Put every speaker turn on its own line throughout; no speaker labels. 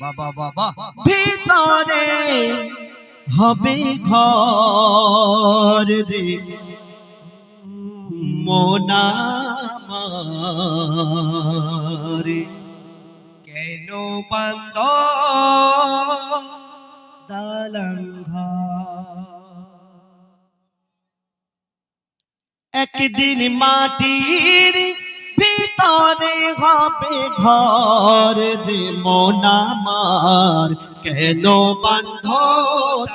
বাবা বাবা
ভিতরে হবে ঘর রে। মোনামারে
কেন বন্ধ দালান
একদিন মাটির ভিতরে হবে ঘর রে মোনামার কেন বান্ধ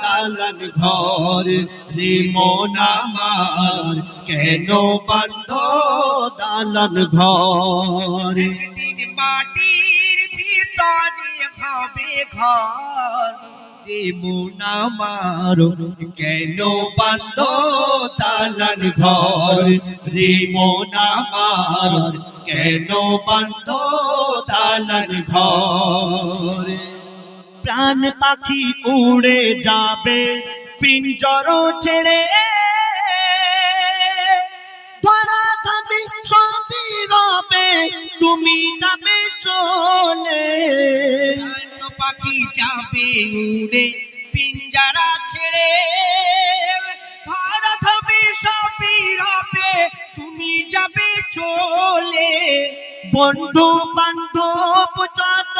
দালান ঘর রে মোনামার কেন বান্ধ দালান ঘর?
একদিন মাটির ভিতরে হবে ঘর মারো কেন বান্ধ দালান ঘর রে মোনা মার কেন বান্ধ দালান ঘর?
প্রাণ পাখি উড়ে যাবে, পিঞ্জর ছেড়ে। ধরা থামে, সবই রবে, তুমি যাবে চলে।
পাখি যাবে উড়ে, পিঞ্জারা ছেড়ে। ভারত হবে সবই রবে। যাবে চলে।
বন্ধু বান্ধব যত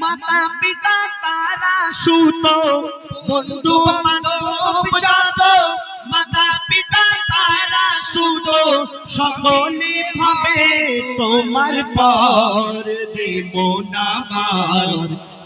মাতা পিতা তারা সুত। বন্ধু বান্ধব যত মাতা পিতা তারা সুত। সকলে হবে তোমার পর দেব নামার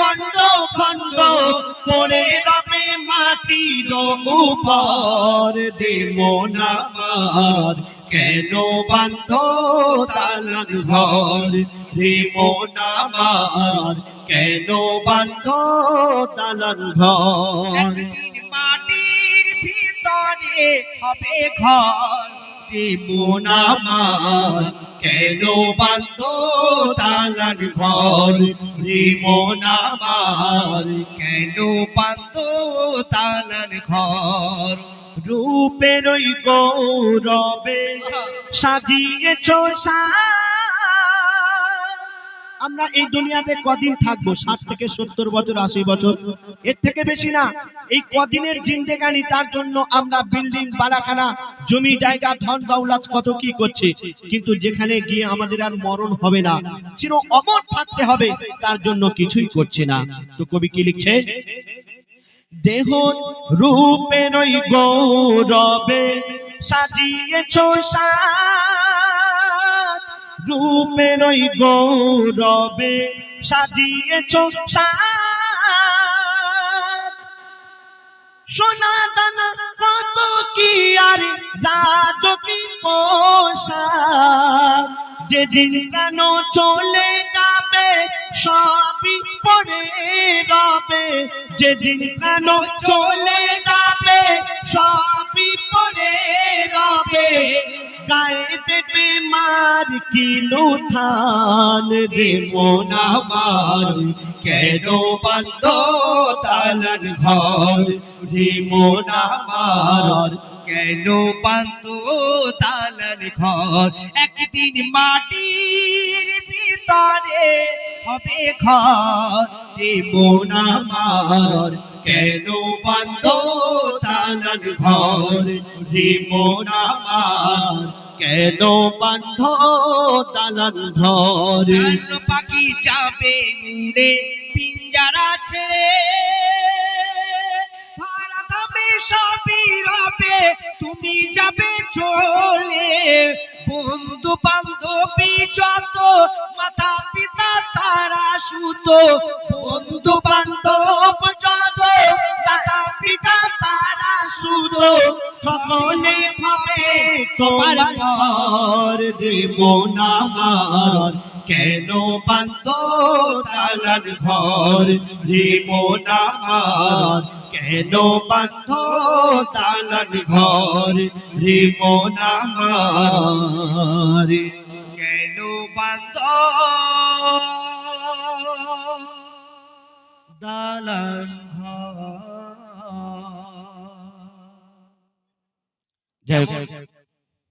খণ্ড খণ্ড পড়ে রবে মাটির উপর দেব নামার কেন বান্ধ তালান ঘর? দেব নামার কেন বান্ধ তালান ঘর?
মাটির ভিতরে হবে ঘর।
মন আমার কেন বান্ধ তালান ঘর? রে না আমার
কেন বান্ধ তালান ঘর?
রূপের গৌরবে সাজিয়েছ আমরা এই দুনিয়াতে কদিন থাকব? ষাট থেকে সত্তর বছর, আশি বছর? এর থেকে বেশি না। এই কদিনের জিন্দেগানি তার জন্য আমরা বিল্ডিং, বালাখানা, জমি, জায়গা, ধন, দৌলত, কত কি করছি? কিন্তু যেখানে গিয়ে আমাদের আর মরণ হবে না, চির অমর থাকতে হবে, তার জন্য কিছুই করছি না। তো কবি কি লিখছে? দেহ রূপের ওই গৌরবে সাজিয়েছ সাত রূপের ওই গৌরবে সাজিয়েছ সোনা দানা কত কি আর রাজকি পোশাক যেদিন প্রাণ চলে যাবে, সবই পড়ে রবে। যেদিন প্রাণ চলে যাবে, সবই পড়ে রবে। গায়ে দেবে মার কিনো থান রে মন
কেন বান্ধ তালান ঘর রে মন আমার কেন বান্ধ তালান ঘর? একদিন মাটির ভিতরে হবে ঘর রে মন আমার কেন বান্ধ তালন ঘর রে মন আমার
কেন বান্ধ দালান
অন্য পাখি যাবে উড়ে পিঞ্জারা ছেড়ে রবে, তুমি যাবে চলে। বন্ধু বান্ধবী যত, মাতা পিতা তারা সুত। বন্ধু বান্ধব যত, মাতা পিতা তারা সুত।
সকলে ভাবে তোমার ঘর দেব না মার কেন বান্ধ তালার ঘর দেব না মার কেন বান্ধ তালার ঘর দেব না মার
কেন বান্ধ
দালান ঘর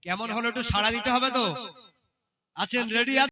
কেমন হলো একটু সাড়া দিতে হবে তো? আছেন রেডি